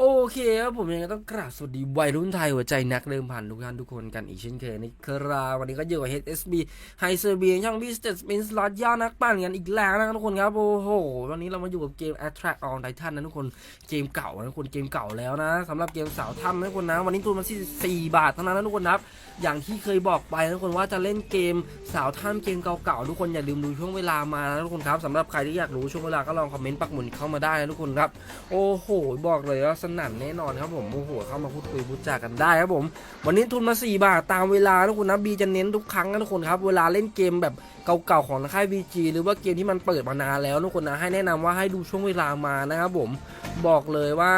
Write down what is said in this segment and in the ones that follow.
โอเคครับผมยังไงต้องกราบสวัสดีวัยรุ่นไทยหัวใจนักเดิมพันทุกท่านทุกคนกันอีกเช่นเคยนะครับวันนี้ก็อยู่กับ HSB ไฮเซอร์เบียช่อง Business Spin Slot ย่านักปั่นกันอีกแล้วนะทุกคนครับ โอ้โห วันนี้เรามาอยู่กับเกม Attract on Titan นะทุกคนเกมเก่านะทุกคนเกมเก่าแล้วนะสำหรับเกมสาวถ้ำนะทุกคนนะวันนี้ทุนมาที่4บาทเท่านั้นนะทุกคนนะครับอย่างที่เคยบอกไปนะทุกคนว่าจะเล่นเกมสาวถ้ำเกมเก่าๆทุกคนอย่าลืมดูช่วงเวลามานะทุกคนครับสำหรับใครที่อยากรู้ช่วงเวลาก็ลองคอมเมนต์ปักหมุนเข้ามาได้นะทุกคนครับโอ้โห บอกเลยว่าสนั่นแน่นอนครับผมโอ้โหเข้ามาพูดคุยพูดจากันได้ครับผม วันนี้ทุนมา 4 บาทตามเวลาทุกคนนะบีจะเน้นทุกครั้งนะทุกคนครับเวลาเล่นเกมแบบเก่าๆของค่าย VG หรือว่าเกมที่มันเปิดมานานแล้วทุกคนนะให้แนะนำว่าให้ดูช่วงเวลามานะครับผมบอกเลยว่า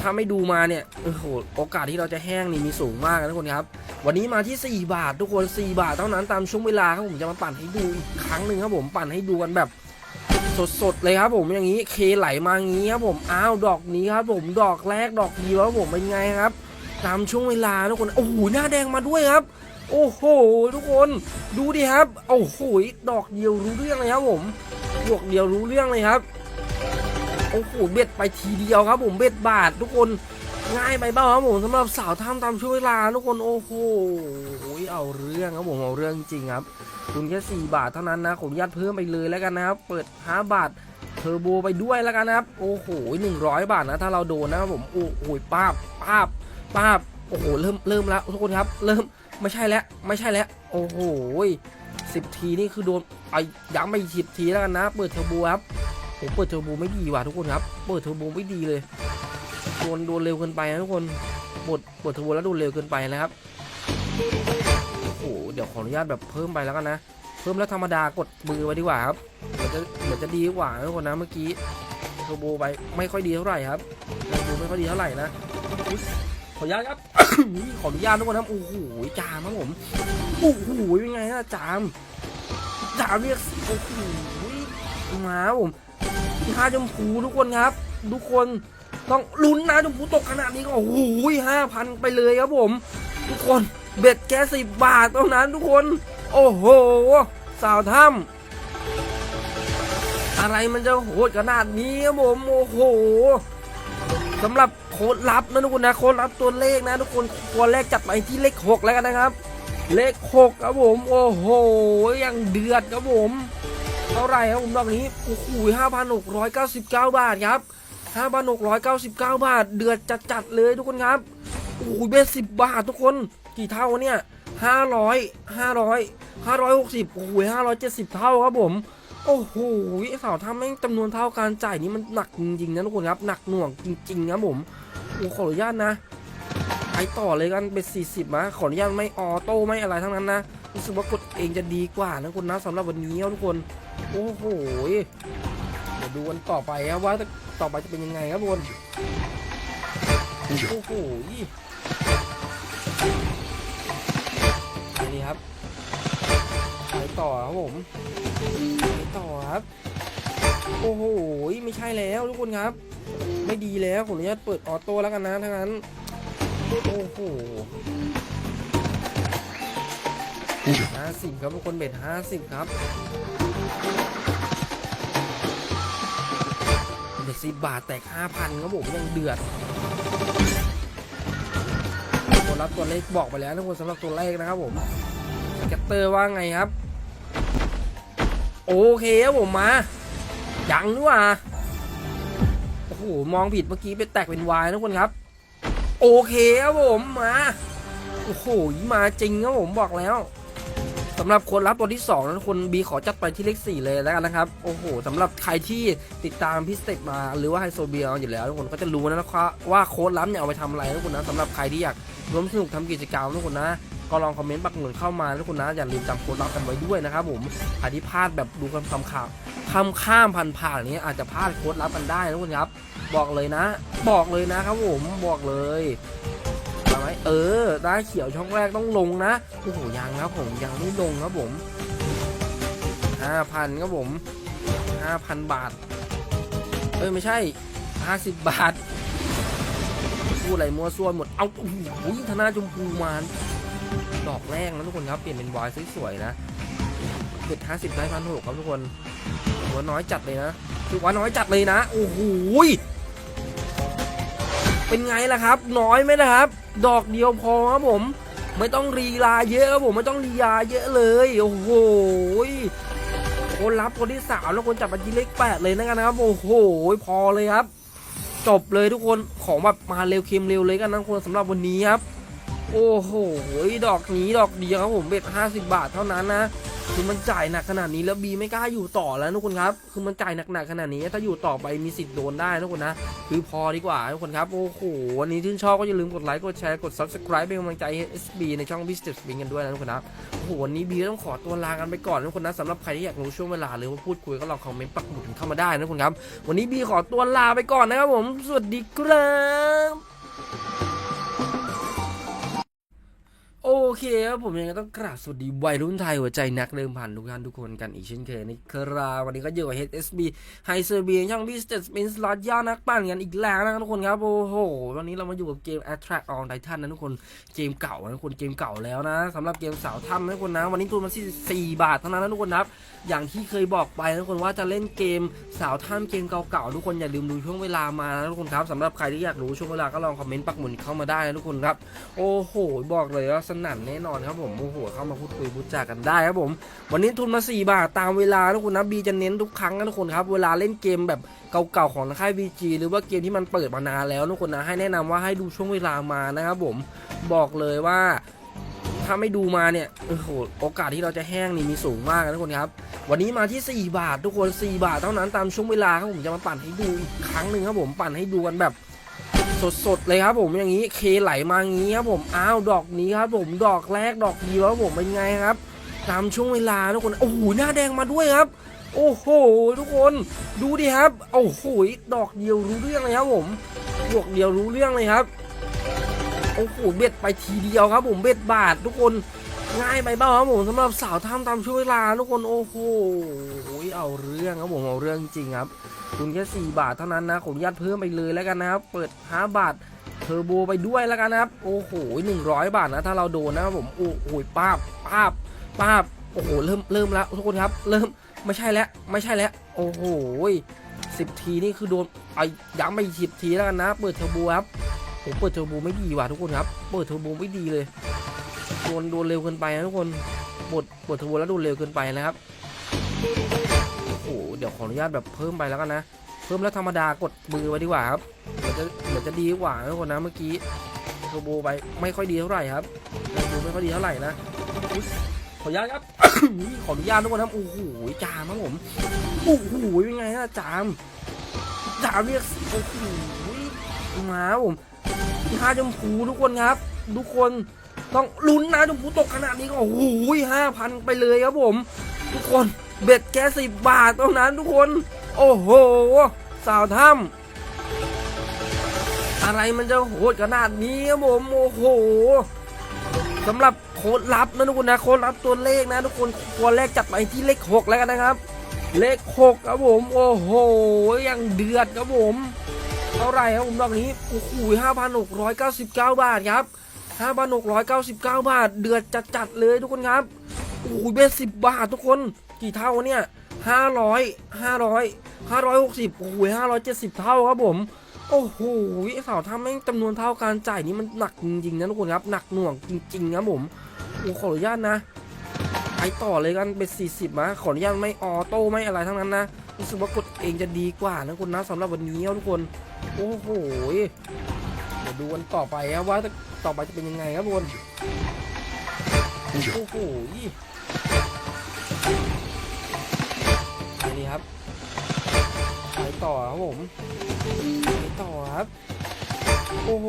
ถ้าไม่ดูมาเนี่ยโอ้โหโอกาสที่เราจะแห้งนี่มีสูงมากนะทุกคนครับ วันนี้มาที่ 4 บาททุกคน 4 บาทเท่านั้นตามช่วงเวลาครับผมจะมาปั่นให้ดูอีกครั้งหนึ่งครับผมปั่นให้ดูกันแบบ สดๆเลยครับผมอย่างนี้เคไหลมาอย่างนี้ครับผมอ้าวดอกนี้ครับผมดอกแรกดอกเดียวครับผมเป็นไงครับ ตามช่วงเวลาทุกคนโอ้โหหน้าแดงมาด้วยครับ โอ้โหทุกคนดูดิครับโอ้โหดอกเดียวรู้เรื่องเลยครับผมดอกเดียวรู้เรื่องเลยครับโอ้โหเบ็ดไปทีเดียวครับผมเบ็ดบาททุกคน ง่ายไปเปล่าครับผมสำหรับสาวท่ามตามช่วงเวลาทุกคนโอ้โหเอาเรื่องครับผมเอาเรื่องจริงครับ คุณแค่ 4 บาทเท่านั้นนะขออนุญาตเพิ่มไปเลยแล้วกันนะครับ เปิด 5 บาทเทอร์โบไปด้วยแล้วกันนะครับ โอ้โห100 บาทนะถ้าเราโดนนะครับผมโอ้โหป้าบป้าบป้าบโอ้โหเริ่มเริ่มแล้วทุกคนครับ เริ่มไม่ใช่แล้วไม่ใช่แล้วโอ้โหสิบทีนี่คือโดนไอ้ย้ำไปสิบทีแล้วกันนะ เปิดเทอร์โบครับผมเปิดเทอร์โบไม่ดีว่ะทุกคนครับ เปิดเทอร์โบไม่ดีเลย โดนโดนเร็วเกินไปนะทุกคนเปิดเปิดทอร์โบแล้วโดนเร็วเกินไปนะครับโอ้โหเดี๋ยวขออนุญาตแบบเพิ่มไปแล้วกันนะ เพิ่มแล้วธรรมดากดมือไว้ดีกว่าครับเหมือนจะเหมือนจะดีกว่าทุกคนนะเมื่อกี้โทรโบไปไม่ค่อยดีเท่าไหร่ครับทรโบไม่ค่อยดีเท่าไหร่นะขออนุญาตครับนี่ขออนุญาตทุกคนครับโอ้โหจามครับผมโอ้โหเป็นไงฮะจามจามเรียกโอ้โหมาผมท่าชมพูทุกคนครับ ทุกคน ต้องลุ้นนะชมพูตกขนาดนี้ก็โอ้โหห้าพันไปเลยครับผม ทุกคนเบ็ดแค่สิบบาทเท่านั้นทุกคน โอ้โห สาวถ้ำอะไรมันจะโหดขนาดนี้ครับผมโอ้โหสำหรับโค้ดลับนะทุกคนนะโค้ดลับตัวเลขนะทุกคนตัวแรกจัดไปที่เลขหกแล้วกันนะครับ เลขหกครับผมโอ้โหยังเดือดครับผมเท่าไหร่ครับผมดอกนี้โอ้โหห้าพันหกร้อยเก้าสิบเก้าบาทครับ ห้าพันหกร้อยเก้าสิบเก้าบาท เดือดจัดๆเลยทุกคนครับโอ้โหเบ็ดสิบบาททุกคนกี่เท่าเนี่ยห้าร้อยห้าร้อยห้าร้อยหกสิบโอ้โหห้าร้อยเจ็ดสิบเท่าครับผม โอ้โหไอ้สาวทำแม่งจำนวนเท่าการจ่ายนี่มันหนักจริงๆนะทุกคนครับหนักหน่วงจริงๆครับผมโอ้ขออนุญาตนะไปต่อเลยกันเป็นสี่สิบนะขออนุญาตไม่ออโต้ไม่อะไรทั้งนั้นนะรู้สึกว่ากดเองจะดีกว่านะคุณนะสำหรับวันนี้ครับทุกคน โอ้โหเดี๋ยวดูกันต่อไปครับว่า ต่อไปจะเป็นยังไงครับทุกคนโอ้โหนี่ครับไปต่อครับผมไปต่อครับ โอ้โหไม่ใช่แล้วทุกคนครับ ไม่ดีแล้วผมอนุญาตเปิดออโต้แล้วกันนะทั้งนั้น โอ้โหห้าสิบครับทุกคนเบ็ดห้าสิบครับ เบ็ดสิบบาทแตกห้าพันครับผมยังเดือดตัวรับตัวเลขบอกไปแล้วทุกคนสำหรับตัวเลขนะครับผมแกตเตอร์ว่าไงครับ โอเคครับผมมายังนี่หว่าโอ้โหมองผิดเมื่อกี้เป็นแตกเป็นวายทุกคนครับ โอเคครับผมมาโอ้โหมาจริงครับผมบอกแล้ว สำหรับคนรับตัวที่ 2 นั้นคนบีขอจัดไปที่เลข 4 เลยแล้วกันนะครับ โอ้โหสำหรับใครที่ติดตามพี่สเต็มาหรือว่าไฮโซเบียอยู่แล้วทุกคนก็จะรู้นะครับว่าโค้ดลับเนี่ยเอาไปทำอะไรทุกคนนะสำหรับใครที่อยากร่วมสนุกทำกิจกรรมทุกคนนะก็ลองคอมเมนต์ปักหมุนเข้ามาทุกคนนะอย่าลืมจำโค้ดลับกันไว้ด้วยนะครับผมใครที่พลาดแบบดูคำคำข่าวคำข้ามผ่านผ่านๆนี้อาจจะพลาดโค้ดลับกันได้นะทุกคนครับ บอกเลยนะ บอกเลยนะครับผมบอกเลย เออ ได้เขียวช่องแรกต้องลงนะ โอ้โห ยังครับผม ยังไม่ลงครับผมห้าพันครับผมห้าพันบาท เอ้ย ไม่ใช่ห้าสิบบาทพูดอะไรมัวซั่วหมด เอาโอ้โหธนาชมพูมาดอกแรกนะทุกคนครับ เปลี่ยนเป็นวายสวยๆนะเบ็ดห้าสิบได้พันหกครับทุกคนถือว่าน้อยจัดเลยนะถือว่าน้อยจัดเลยนะ โอ้โหเป็นไงล่ะครับ น้อยไหมนะครับ ดอกเดียวพอครับผม ไม่ต้องรีลาเยอะครับผมไม่ต้องรีลาเยอะเลยโอ้โหคนรับคนที่สามแล้วคนจับบัญชีเลขแปดเลยนะกันนะครับโอ้โหพอเลยครับ จบเลยทุกคนของแบบมาเร็วเค็มเร็วเลยกันนะคนสำหรับวันนี้ครับ โอ้โหดอกนี้ดอกเดียวครับผมเบ็ดห้าสิบาทเท่านั้นนะคือมันจ่ายหนักขนาดนี้แล้วบีไม่กล้าอยู่ต่อแล้วทุกคนครับ คือมันจ่ายหนักๆขนาดนี้ ถ้าอยู่ต่อไปมีสิทธิ์โดนได้ทุกคนนะ คือพอดีกว่าทุกคนครับ โอ้โห วันนี้ที่ชอบก็อย่าลืมกดไลค์ กดแชร์ กด subscribe เป็นกำลังใจให้ SB ในช่อง Business Spin กันด้วยนะทุกคนนะ โอ้โห วันนี้บีต้องขอตัวลากันไปก่อนทุกคนนะสำหรับใครที่อยากรู้ช่วงเวลาหรือว่าพูดคุยก็ลองคอมเมนต์ปักหมุดเข้ามาได้นะทุกคนครับ วันนี้บีขอตัวลาไปก่อนนะครับผม สวัสดีครับ เคครับผมยังไงต้องกราบสวัสดีวัยรุ่นไทยหัวใจนักเดิมพันทุกท่านทุกคนกันอีกเช่นเคยในคราวันนี้ก็อยู่กับ HSB ไฮเซอร์เบียช่อง Business Spin Slot ย่อนักปั่นกันอีกแล้วนะทุกคนครับโอ้โหวันนี้เรามาอยู่กับเกม Attract on Titan นะทุกคนเกมเก่านะทุกคนเกมเก่าแล้วนะสำหรับเกมสาวถ้ำนะทุกคนนะวันนี้ทุนมาที่4บาทเท่านั้นนะทุกคนครับอย่างที่เคยบอกไปนะทุกคนว่าจะเล่นเกมสาวถ้ำเกมเก่าๆทุกคนอย่าลืมดูช่วงเวลามานะทุกคนครับสำหรับใครที่อยากรู้ช่วงเวลาก็ลองคอมเมนต์ปักหมุดเข้ามาได้นะทุกคนครับโอ้โหบอกเลยว่าสนั่นแน่นอนครับผมโอ้โหเข้ามาพูดคุยพูดจากันได้ครับผม วันนี้ทุนมา 4 บาทตามเวลาทุกคนนะบีจะเน้นทุกครั้งนะทุกคนครับ เวลาเล่นเกมแบบเก่าๆของค่าย VG หรือว่าเกมที่มันเปิดมานานแล้วทุกคนนะให้แนะนำว่าให้ดูช่วงเวลามานะครับผมบอกเลยว่าถ้าไม่ดูมาเนี่ยโอ้โหโอกาสที่เราจะแห้งนี่มีสูงมากนะทุกคนครับวันนี้มาที่ 4 บาท ทุกคน 4 บาทเท่านั้นตามช่วงเวลาครับผมจะมาปั่นให้ดูอีกครั้งหนึ่งครับผมปั่นให้ดูกันแบบ สดๆเลยครับผมอย่างนี้เคไหลมางี้ครับผมอ้าวดอกนี้ครับผมดอกแรกดอกเดียวครับผมเป็นไงครับ ตามช่วงเวลาทุกคนโอ้โหหน้าแดงมาด้วยครับ โอ้โหทุกคนดูดิครับโอ้โหดอกเดียวรู้เรื่องเลยครับผมดอกเดียวรู้เรื่องเลยครับโอ้โหเบ็ดไปทีเดียวครับผมเบ็ดบาททุกคน ง่ายไปเปล่าครับผมสำหรับสาวทำตามช่วงเวลาทุกคนโอ้โหเอาเรื่องครับผมเอาเรื่องจริงครับ คุณแค่ 4 บาทเท่านั้นนะขออนุญาตเพิ่มไปเลยแล้วกันนะครับ เปิด 5 บาทเทอร์โบไปด้วยแล้วกันนะครับ โอ้โห100 บาทนะถ้าเราโดนนะครับผมโอ้โหป้าบป้าบป้าบโอ้โหเริ่มเริ่มแล้วทุกคนครับ เริ่มไม่ใช่แล้วไม่ใช่แล้วโอ้โหสิบทีนี่คือโดนไอ้ย้ำไปสิบทีแล้วกันนะ เปิดเทอร์โบครับผมเปิดเทอร์โบไม่ดีว่ะทุกคนครับ เปิดเทอร์โบไม่ดีเลย โดนโดนเร็วเกินไปนะทุกคนปิดปิดทอร์โบแล้วโดนเร็วเกินไปนะครับโอ้โหเดี๋ยวขออนุญาตแบบเพิ่มไปแล้วกันนะ เพิ่มแล้วธรรมดากดมือไว้ดีกว่าครับเหมือนจะเหมือนจะดีกว่าทุกคนนะเมื่อกี้โทโบไปไม่ค่อยดีเท่าไหร่ครับโทโบไม่ค่อยดีเท่าไหร่นะขออนุญาตครับขออนุญาตทุกคนครับโอ้โหจามครับผมโอ้โหเป็นไงนะจามจามเรียกโอ้โหมาผมห้าชมพูทุกคนครับ ทุกคน ต้องลุ้นนะชมพูตกขนาดนี้ก็โอ้โหห้าพันไปเลยครับผม ทุกคนเบ็ดแค่สิบบาทเท่านั้นทุกคน โอ้โห สาวถ้ำอะไรมันจะโหดขนาดนี้ครับผมโอ้โหสำหรับโค้ดลับนะทุกคนนะโค้ดลับตัวเลขนะทุกคนตัวแรกจัดไปที่เลขหกแล้วกันนะครับ เลขหกครับผม โอ้โหยังเดือดครับผมเท่าไรครับผมดอกนี้โอ้โหห้าพันหกร้อยเก้าสิบเก้าบาทครับ ห้าพันหกร้อยเก้าสิบเก้าบาท เดือดจัดๆเลยทุกคนครับโอ้โหเบ็ดสิบบาททุกคนกี่เท่าเนี่ยห้าร้อยห้าร้อยห้าร้อยหกสิบโอ้โหห้าร้อยเจ็ดสิบเท่าครับผม โอ้โหสาวทำแม่จำนวนเท่าการจ่ายนี่มันหนักจริงๆนะทุกคนครับหนักหน่วงจริงๆครับผมโอ้ขออนุญาตนะไปต่อเลยกันเป็นสี่สิบนะขออนุญาตไม่ออโต้ไม่อะไรทั้งนั้นนะรู้สึกว่ากดเองจะดีกว่านะคุณนะสำหรับวันนี้ครับทุกคน โอ้โหเดี๋ยวดูกันต่อไปครับว่า ต่อไปจะเป็นยังไงครับทุกคนโอ้โหไปดีครับไปต่อครับผมไปต่อครับ โอ้โห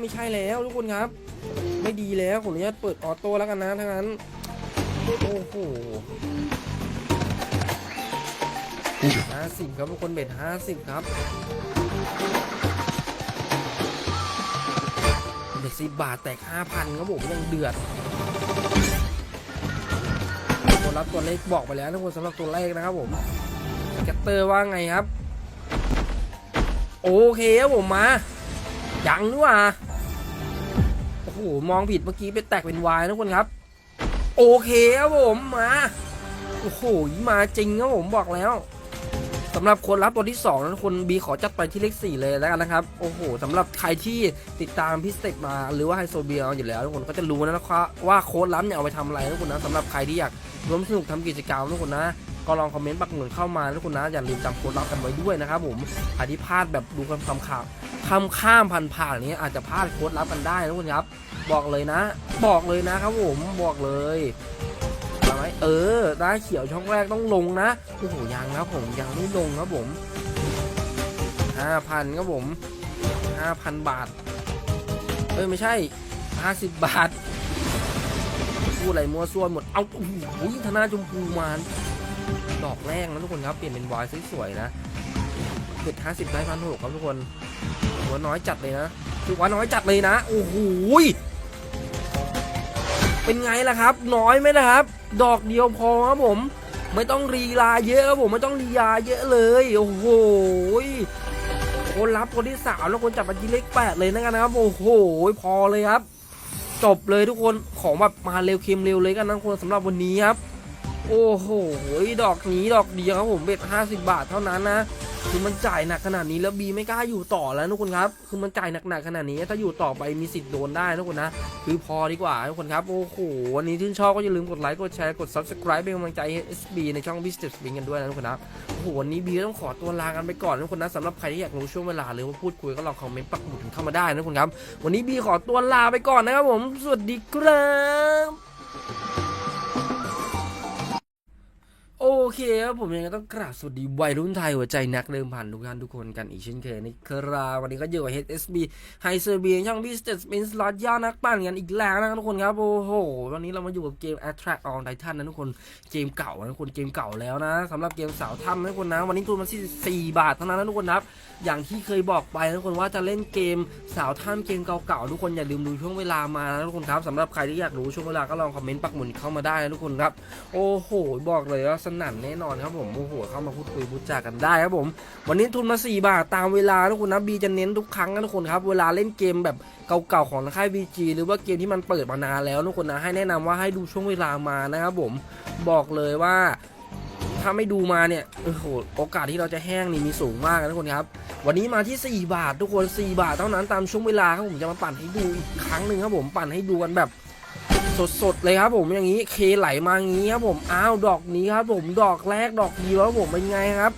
ไม่ใช่แล้วทุกคนครับ ไม่ดีแล้วผมอนุญาตเปิดออโต้แล้วกันนะทั้างนั้น โอ้โหห้าสิบครับทุกคนเบ็ดห้าสิบครับ เบ็ดสิบาทแตกห้าพันครับผมยังเดือดคนรับตัวเลขบอกไปแล้วทุกคนสำหรับตัวเลขนะครับผมแกตเตอร์ว่าไงครับ โอเคครับผมมายังด้วยว่ะโอ้โหมองผิดเมื่อกี้ไปแตกเป็นวายนะทุกคนครับ โอเคครับผมมาโอ้โหมาจริงครับผมบอกแล้ว สำหรับคนรับตัวที่ 2 นั้นคนบีขอจัดไปที่เลข 4 เลยแล้วกันนะครับ โอ้โหสำหรับใครที่ติดตามพี่สเต็ปมาหรือว่าไฮโซเบียอยู่แล้วทุกคนก็จะรู้นะครับว่าโค้ดลับเนี่ยเอาไปทำอะไรทุกคนนะสำหรับใครที่อยากร่วมสนุกทำกิจกรรมทุกคนนะก็ลองคอมเมนต์ปักหมุดเข้ามาทุกคนนะอย่าลืมจำโค้ดลับกันไว้ด้วยนะครับผมใครที่พลาดแบบดูกันคำข่าวคำข้ามผ่านผ่านนี้อาจจะพลาดโค้ดลับกันได้ทุกคนครับ บอกเลยนะ บอกเลยนะครับผมบอกเลย เอาไหมเออหน้าเขียวช่องแรกต้องลงนะโอ้โหยังครับผมยังไม่ลงครับผมห้าพันครับผมห้าพันบาท เอ้ยไม่ใช่ห้าสิบบาทพูดอะไรมัวซั่วหมด เอาโอ้โหธนาชมพูมานดอกแรกนะทุกคนครับ เปลี่ยนเป็นวายสวยๆนะเด็ดห้าสิบได้พันหกครับทุกคนหัวน้อยจัดเลยนะถือว่าน้อยจัดเลยนะ โอ้โห เป็นไงล่ะครับ น้อยไหมนะครับ ดอกเดียวพอครับผม ไม่ต้องรีลาเยอะครับผมไม่ต้องรีลาเยอะเลยโอ้โหคนรับคนที่สามแล้วคนจับมาที่เลขแปดเลยนะกันนะครับโอ้โหพอเลยครับ จบเลยทุกคนของแบบมาเร็วเค็มเร็วเลยกันนะคนสำหรับวันนี้ครับ โอ้โหดอกนี้ดอกเดียวครับผมเบ็ดห้าสิบาทเท่านั้นนะ คือมันจ่ายหนักขนาดนี้แล้วบีไม่กล้าอยู่ต่อแล้วทุกคนครับ คือมันจ่ายหนักๆขนาดนี้ ถ้าอยู่ต่อไปมีสิทธิ์โดนได้ทุกคนนะ คือพอดีกว่าทุกคนครับ โอ้โห วันนี้ที่นชอบก็อย่าลืมกดไลค์ กดแชร์ กด subscribe เป็นกำลังใจให้ SB ในช่อง Business Bing กันด้วยนะทุกคนนะโอ้โห วันนี้บีต้องขอตัวลากันไปก่อนทุกคนนะสำหรับใครที่อยากรู้ช่วงเวลาหรือว่าพูดคุยก็ลองคอมเมนต์ปักหมุดกันเข้ามาได้นะทุกคนครับ วันนี้บีขอตัวลาไปก่อนนะครับผม สวัสดีครับ เคครับผมยังไงต้องกราบสวัสดีวัยรุ่นไทยหัวใจนักเดิมพันทุกท่านทุกคนกันอีกเช่นเคยนี่ครับวันนี้ก็อยู่กับ HSB ไฮเซอร์เบียช่อง Business Spin Slot ย่านักปั่นกันอีกแล้วนะทุกคนครับโอ้โหวันนี้เรามาอยู่กับเกม Attract on Titan นะทุกคนเกมเก่านะทุกคนเกมเก่าแล้วนะสำหรับเกมสาวถ้ำนะทุกคนนะวันนี้ทุนมาที่4บาทเท่านั้นนะทุกคนครับอย่างที่เคยบอกไปนะทุกคนว่าจะเล่นเกมสาวถ้ำเกมเก่าๆทุกคนอย่าลืมดูช่วงเวลามานะทุกคนครับสำหรับใครที่อยากรู้ช่วงเวลาก็ลองคอมเมนต์ปักหมุดเข้ามาได้นะทุกคนครับโอ้โหบอกเลยว่าสนั่นแน่นอนครับผมโอ้โหเข้ามาพูดคุยพูดจากันได้ครับผม วันนี้ทุนมา 4 บาทตามเวลาทุกคนนะบีจะเน้นทุกครั้งนะทุกคนครับ เวลาเล่นเกมแบบเก่าๆของค่าย VG หรือว่าเกมที่มันเปิดมานานแล้วทุกคนนะให้แนะนำว่าให้ดูช่วงเวลามานะครับผมบอกเลยว่าถ้าไม่ดูมาเนี่ยโอ้โหโอกาสที่เราจะแห้งนี่มีสูงมากนะทุกคนครับ วันนี้มาที่ 4 บาททุกคน 4 บาทเท่านั้นตามช่วงเวลาครับผมจะมาปั่นให้ดูอีกครั้งหนึ่งครับผมปั่นให้ดูกันแบบ สดๆเลยครับผมอย่างนี้เคไหลมาอย่างนี้ครับผมอ้าวดอกนี้ครับผมดอกแรกดอกเดียวครับผมเป็นไงครับ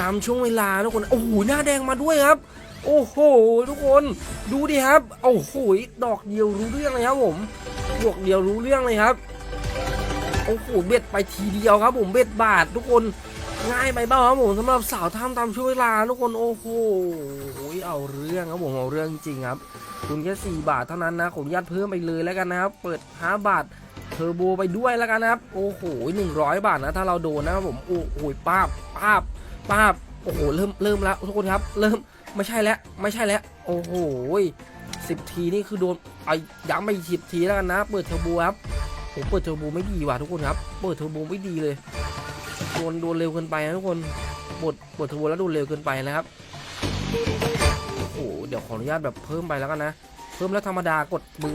ตามช่วงเวลาทุกคนโอ้โหหน้าแดงมาด้วยครับ โอ้โหทุกคนดูดิครับโอ้โหดอกเดียวรู้เรื่องเลยครับผมดอกเดียวรู้เรื่องเลยครับโอ้โหเบ็ดไปทีเดียวครับผมเบ็ดบาททุกคน ง่ายไปเปล่าครับผมสำหรับสาวทำตามช่วงเวลาทุกคนโอ้โหเอาเรื่องครับผมเอาเรื่องจริงครับ คุณแค่ 4 บาทเท่านั้นนะผมยัดเพิ่มไปเลยแล้วกันนะครับ เปิด 5 บาทเทอร์โบไปด้วยแล้วกันนะครับ โอ้โห100 บาทนะถ้าเราโดนนะครับผมโอ้โหป้าบป้าบป้าบโอ้โหเริ่มเริ่มแล้วทุกคนครับ เริ่มไม่ใช่แล้วไม่ใช่แล้วโอ้โหสิบทีนี่คือโดนไอ้ย้ำไปสิบทีแล้วกันนะ เปิดเทอร์โบครับผมเปิดเทอร์โบไม่ดีว่ะทุกคนครับ เปิดเทอร์โบไม่ดีเลย โดนโดนเร็วเกินไปนะทุกคนปวดปวดทอร์โบแล้วโดนเร็วเกินไปนะครับโอ้เดี๋ยวขออนุญาตแบบเพิ่มไปแล้วกันนะ เพิ่มแล้วธรรมดากดมือ